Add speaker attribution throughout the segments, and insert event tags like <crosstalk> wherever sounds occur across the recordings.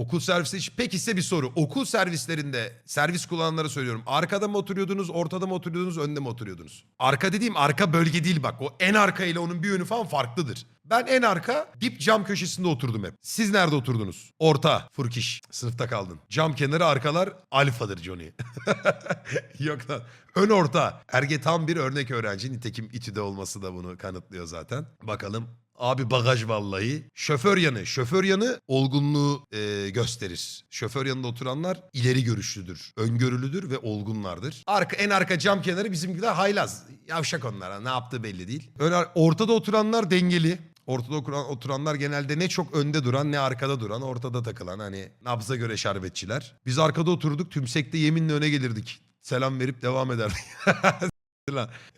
Speaker 1: Okul servisi için peki size bir soru. Okul servislerinde servis kullananlara söylüyorum. Arkada mı oturuyordunuz, ortada mı oturuyordunuz, önde mi oturuyordunuz? Arka dediğim arka bölge değil bak. O en arka ile onun bir yönü falan farklıdır. Ben en arka dip cam köşesinde oturdum hep. Siz nerede oturdunuz? Orta, furkiş. Sınıfta kaldın. Cam kenarı arkalar alfadır Johnny. <laughs> Yok lan. Ön orta. Erge tam bir örnek öğrenci. Nitekim İTÜ'de olması da bunu kanıtlıyor zaten. Bakalım. Abi bagaj vallahi. Şoför yanı. Şoför yanı olgunluğu e, gösterir. Şoför yanında oturanlar ileri görüşlüdür. Öngörülüdür ve olgunlardır. Arka, en arka cam kenarı bizimkiler haylaz. Yavşak onlar. Ne yaptığı belli değil. Ön, ortada oturanlar dengeli. Ortada oturanlar genelde ne çok önde duran ne arkada duran ortada takılan hani nabza göre şerbetçiler. Biz arkada oturduk tümsekte yeminle öne gelirdik. Selam verip devam ederdik. <laughs>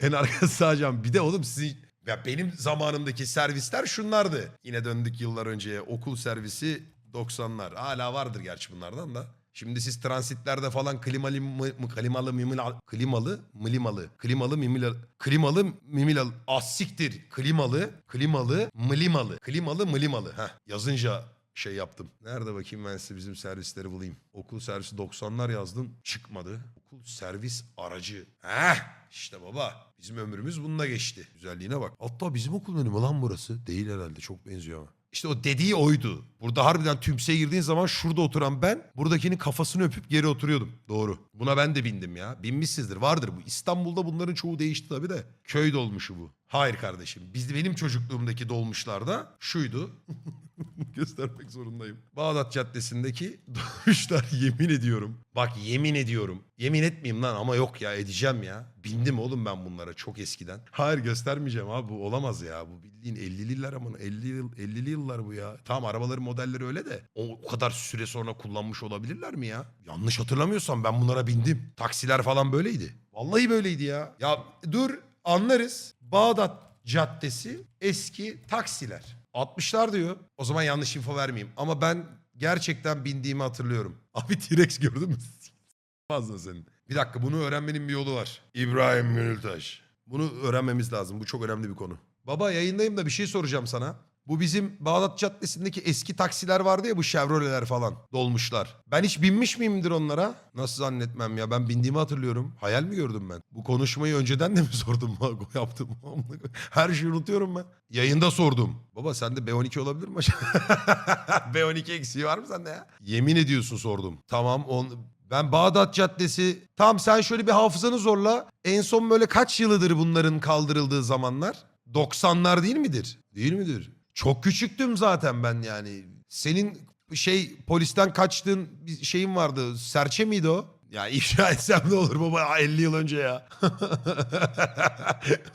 Speaker 1: En arkası sağacağım. Bir de oğlum sizin ya benim zamanımdaki servisler şunlardı. Yine döndük yıllar önceye. Okul servisi 90'lar. Hala vardır gerçi bunlardan da. Şimdi siz transitlerde falan klimalı mı, klimalı mimil klimalı mlimalı klimalı mimil klimalı mimil asiktir klimalı klimalı mlimalı klimalı mlimalı ha yazınca şey yaptım. Nerede bakayım ben size bizim servisleri bulayım. Okul servisi 90'lar yazdım çıkmadı. Okul servis aracı. Heh işte baba bizim ömrümüz bununla geçti. Güzelliğine bak. Hatta bizim okul önü mü lan burası? Değil herhalde çok benziyor ama. İşte o dediği oydu. Burada harbiden tümseye girdiğin zaman şurada oturan ben buradakinin kafasını öpüp geri oturuyordum. Doğru. Buna ben de bindim ya. Binmişsizdir. Vardır bu. İstanbul'da bunların çoğu değişti tabii de. Köy dolmuşu bu. Hayır kardeşim. Biz benim çocukluğumdaki dolmuşlarda şuydu. <laughs> <laughs> Göstermek zorundayım. Bağdat Caddesi'ndeki <laughs> dolmuşlar yemin ediyorum. Bak yemin ediyorum. Yemin etmeyeyim lan ama yok ya edeceğim ya. Bindim oğlum ben bunlara çok eskiden. Hayır göstermeyeceğim abi bu olamaz ya. Bu bildiğin 50'li yıllar ama 50 yıl 50'li yıllar bu ya. Tamam arabaların modelleri öyle de o, o kadar süre sonra kullanmış olabilirler mi ya? Yanlış hatırlamıyorsam ben bunlara bindim. Taksiler falan böyleydi. Vallahi böyleydi ya. Ya dur anlarız. Bağdat Caddesi eski taksiler. 60'lar diyor. O zaman yanlış info vermeyeyim. Ama ben gerçekten bindiğimi hatırlıyorum. <laughs> Abi T-Rex gördün mü? <laughs> Fazla senin. Bir dakika bunu öğrenmenin bir yolu var. İbrahim Münültaş. Bunu öğrenmemiz lazım. Bu çok önemli bir konu. Baba yayındayım da bir şey soracağım sana. Bu bizim Bağdat Caddesi'ndeki eski taksiler vardı ya bu Chevrolet'ler falan dolmuşlar. Ben hiç binmiş miyimdir onlara? Nasıl zannetmem ya ben bindiğimi hatırlıyorum. Hayal mi gördüm ben? Bu konuşmayı önceden de mi <laughs> sordum? Yaptım. <laughs> Her şeyi unutuyorum ben. Yayında sordum. Baba sende B12 olabilir mi acaba? <laughs> B12 eksiği var mı sende ya? Yemin ediyorsun sordum. Tamam on, ben Bağdat Caddesi... Tam sen şöyle bir hafızanı zorla. En son böyle kaç yılıdır bunların kaldırıldığı zamanlar? 90'lar değil midir? Değil midir? Çok küçüktüm zaten ben yani. Senin şey polisten kaçtığın bir şeyin vardı. Serçe miydi o? Ya ifşa etsem ne olur baba 50 yıl önce ya.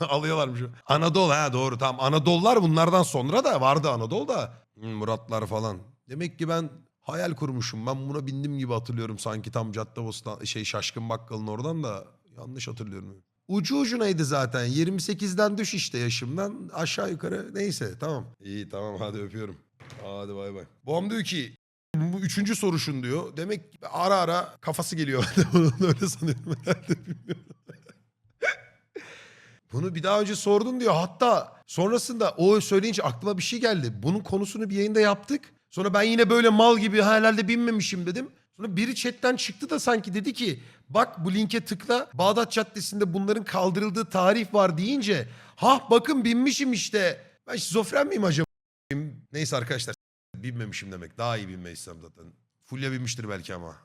Speaker 1: <laughs> Alıyorlarmış. Anadolu ha doğru tamam. Anadolular bunlardan sonra da vardı Anadolu'da. Hmm, Muratlar falan. Demek ki ben hayal kurmuşum. Ben buna bindim gibi hatırlıyorum sanki tam Caddebostan şey Şaşkın Bakkal'ın oradan da yanlış hatırlıyorum. Ucu ucunaydı zaten. 28'den düş işte yaşımdan. Aşağı yukarı neyse tamam. İyi tamam <laughs> hadi öpüyorum. Hadi bay bay. Babam diyor ki bu üçüncü soruşun diyor. Demek ara ara kafası geliyor. <laughs> Onun öyle sanıyorum <laughs> herhalde bilmiyorum. Bunu bir daha önce sordun diyor. Hatta sonrasında o söyleyince aklıma bir şey geldi. Bunun konusunu bir yayında yaptık. Sonra ben yine böyle mal gibi "Ha, herhalde binmemişim dedim. Sonra biri chatten çıktı da sanki dedi ki bak bu linke tıkla Bağdat Caddesi'nde bunların kaldırıldığı tarih var deyince ha bakın binmişim işte. Ben şizofren miyim acaba? Neyse arkadaşlar binmemişim demek. Daha iyi binmeysem zaten. Fulya binmiştir belki ama.